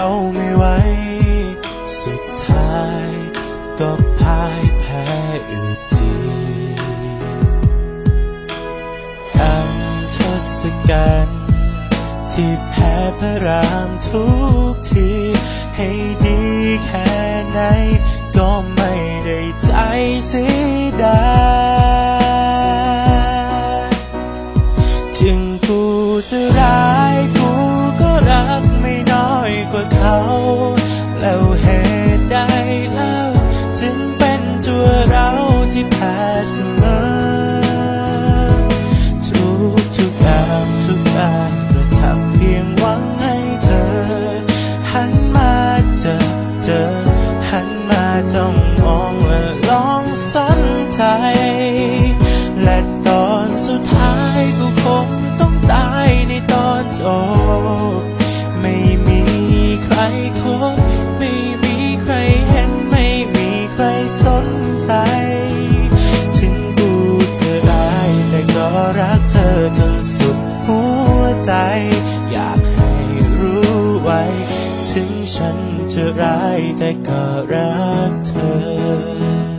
เขาไม่ไหว สุดท้ายก็พ่ายแพ้อยู่ดีดังทศกัณฐ์ที่แพ้พระรามทุกที ให้ดีแค่ไหน ก็ไม่ได้ใจเสียดายถึงกูจะร้ายกูก็รัก ต้องมองและลองสันใจ และตอนสุดท้ายกูคงต้องตายในตอนจบ ไม่มีใครคบ ฉันจะร้ายแต่ก็รักเธอ